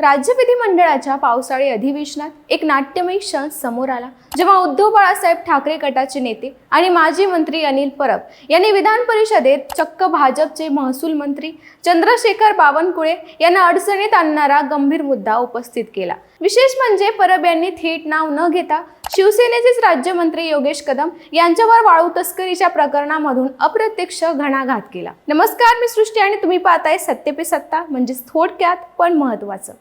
राज्य विधिमंडळाच्या पावसाळी अधिवेशनात एक नाट्यमय क्षण समोर आला जेव्हा उद्धव बाळासाहेब ठाकरे गटाचे नेते आणि माजी मंत्री अनिल परब यांनी विधान परिषदेत चक्क भाजपचे महसूल मंत्री चंद्रशेखर बावनकुळे यांना अडचणीत आणणारा गंभीर मुद्दा उपस्थित केला. विशेष म्हणजे परब यांनी थेट नाव न घेता शिवसेनेचेच राज्यमंत्री योगेश कदम यांच्यावर वाळू तस्करीच्या प्रकरणामधून अप्रत्यक्ष घणाघात केला. नमस्कार मी सृष्टी आणि तुम्ही पाहताय सत्य पे सत्ता म्हणजेच थोडक्यात पण महत्वाचं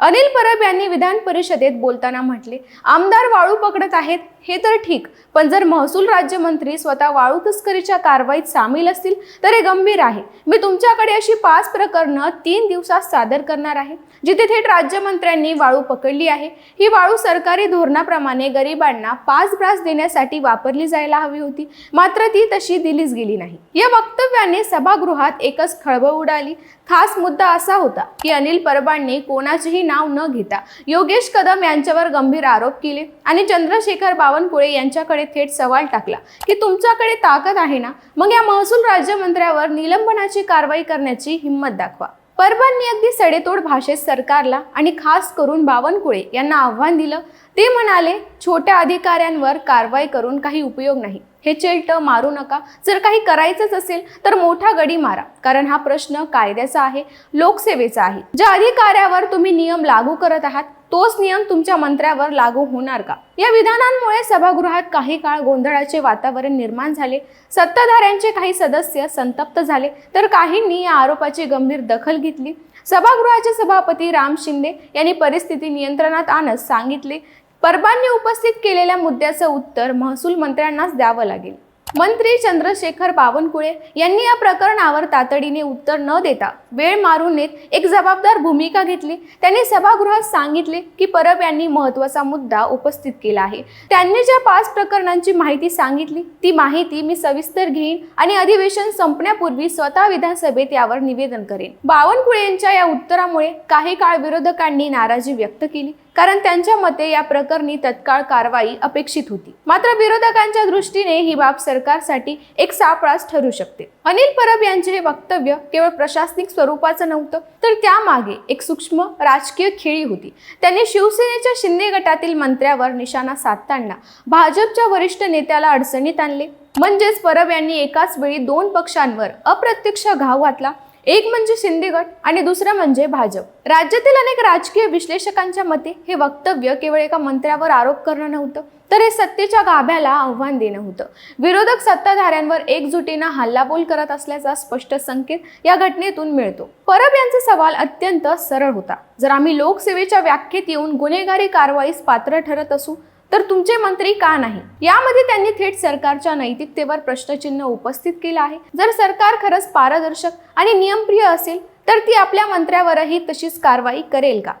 अनिल परब यांनी विधान परिषदेत बोलताना म्हटले आमदार वाळू पकडत आहेत हे तर ठीक पण जर महसूल राज्यमंत्री स्वतः वाळू तस्करीच्या कारवाईत सामील असतील तर हे गंभीर आहे. मी तुमच्याकडे अशी पाच प्रकरणं तीन दिवसात सादर करणार आहे जिथे थेट राज्यमंत्र्यांनी वाळू पकडली आहे. ही वाळू सरकारी धोरणाप्रमाणे गरिबांना पाच ब्रास देण्यासाठी वापरली जायला हवी होती मात्र ती तशी दिलीच गेली नाही. या वक्तव्याने सभागृहात एकच खळबळ उडाली. खास मुद्दा असा होता की अनिल परबांनी कोणाचीही नाव न घेता योगेश कदम यांच्यावर गंभीर आरोप केले आणि चंद्रशेखर बावनकुळे यांच्याकडे थेट सवाल टाकला की तुमच्याकडे ताकद आहे ना? मग या महसूल राज्यमंत्र्यावर निलंबनाची कारवाई करण्याची हिंमत दाखवा. परबांनी अगदी सडेतोड भाषेत सरकारला आणि खास करून बावनकुळे यांना आव्हान दिलं. ते म्हणाले छोट्या अधिकाऱ्यांवर कारवाई करून काही उपयोग नाही. हे चेल्ट मारू नका. जर काही करायचंच असेल तर मोठा गडी मारा. कारण हा प्रश्न कायद्याचा आहे लोकसेवेचा आहे. ज्या अधिकाऱ्यावर तुम्ही नियम लागू करत आहात तोच नियम तुमच्या मंत्र्यावर लागू होणार का? या विधानांमुळे सभागृहात काही काळ गोंधळाचे वातावरण निर्माण झाले. सत्ताधाऱ्यांचे काही सदस्य संतप्त झाले. तर काहींनी या आरोपाची गंभीर दखल घेतली. सभागृहाचे सभापती राम शिंदे यांनी परिस्थिती नियंत्रणात आणत सांगितले परबांनी उपस्थित केलेल्या मुद्द्याचं उत्तर महसूल मंत्र्यांनाच द्यावं लागेल. मंत्री चंद्रशेखर बावनकुळे यांनी या प्रकरणावर तातडीने उत्तर न देता वेळ मारून नेत एक जबाबदार भूमिका घेतली. त्यांनी सभागृहात सांगितले की परब यांनी महत्त्वाचा मुद्दा उपस्थित केला आहे. त्यांनी ज्या पाच प्रकरणांची माहिती सांगितली ती माहिती मी सविस्तर घेईन आणि अधिवेशन संपण्यापूर्वी स्वतः विधानसभेत यावर निवेदन करेन. बावनकुळे यांच्या या उत्तरामुळे काही काळ विरोधकांनी नाराजी व्यक्त केली. कारण त्यांच्या मते या प्रकरणी तत्काळ कारवाई अपेक्षित होती. मात्र विरोधकांच्या दृष्टीने ही बाब सरकारसाठी एक सापळाच ठरू शकते. अनिल परब यांचे हे वक्तव्य केवळ प्रशासनिक स्वरूपाचं नव्हतं तर त्यामागे एक सूक्ष्म राजकीय खेळी होती. त्यांनी शिवसेनेच्या शिंदे गटातील मंत्र्यावर निशाणा साधताना भाजपच्या वरिष्ठ नेत्याला अडचणीत आणले. म्हणजेच परब यांनी एकाच वेळी दोन पक्षांवर अप्रत्यक्ष घाव घातला एक म्हणजे शिंदे गट आणि दुसरं म्हणजे भाजप. राज्यातील अनेक राजकीय विश्लेषकांच्या मते हे वक्तव्य केवळ एका मंत्र्यावर आरोप करणं नव्हतं तर हे सत्तेच्या गाभ्याला आव्हान देणं होतं. विरोधक सत्ताधाऱ्यांवर एकजुटीनं हल्लाबोल करत असल्याचा स्पष्ट संकेत या घटनेतून मिळतो. परब यांचा सवाल अत्यंत सरळ होता. जर आम्ही लोकसेवेच्या व्याख्येत येऊन गुन्हेगारी कारवाईस पात्र ठरत असू तर तुमचे मंत्री का नाही? यामध्ये त्यांनी थेट सरकारच्या नैतिकतेवर प्रश्नचिन्ह उपस्थित केलं आहे. जर सरकार खरंच पारदर्शक आणि नियमप्रिय असेल तर ती आपल्या मंत्र्यावरही तशीच कारवाई करेल का?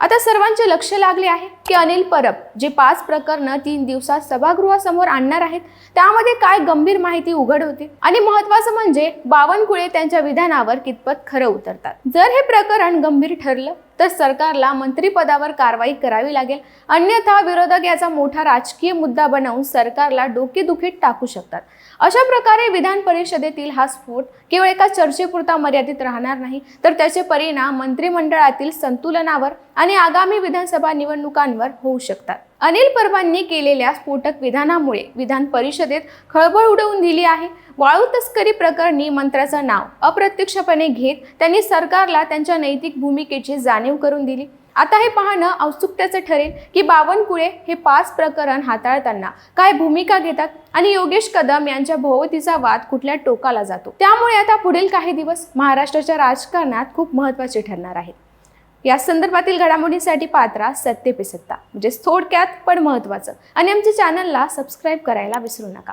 आता सर्वांचे लक्ष लागले आहे की अनिल परब जे पाच प्रकरणं तीन दिवसात सभागृहासमोर आणणार आहेत त्यामध्ये काय गंभीर माहिती उघड होते? आणि महत्वाचं म्हणजे बावनकुळे त्यांच्या विधानावर कितपत खरं उतरतात? जर हे प्रकरण गंभीर ठरलं तर सरकारला मंत्रिपदावर कारवाई करावी लागेल. अन्यथा विरोधक याचा मोठा राजकीय मुद्दा बनवून सरकारला डोकेदुखीत टाकू शकतात. अशा प्रकारे विधान परिषदेतील हा स्फोट केवळ एका चर्चेपुरता मर्यादित राहणार नाही तर त्याचे परिणाम मंत्रिमंडळातील संतुलनावर आणि आगामी विधानसभा निवडणुकांवर होऊ शकतात. अनिल परबांनी केलेल्या स्फोटक विधानामुळे विधान परिषदेत खळबळ उडवून दिली आहे. वाळू तस्करी प्रकरणी मंत्र्याचं नाव अप्रत्यक्षपणे घेत त्यांनी सरकारला त्यांच्या नैतिक भूमिकेची जाणीव करून दिली. आता हे पाहणं औत्सुक्याचं ठरेल की बावनकुळे हे पाच प्रकरण हाताळताना काय भूमिका घेतात आणि योगेश कदम यांच्या भोवतीचा वाद कुठल्या टोकाला जातो? त्यामुळे आता पुढील काही दिवस महाराष्ट्राच्या राजकारणात खूप महत्त्वाचे ठरणार आहेत या संदर्भातील घडामोडींसाठी पात्रा सत्य पे सत्ता म्हणजे थोडक्यात पण महत्त्वाचं. आणि आमच्या चॅनलला सबस्क्राईब करायला विसरू नका.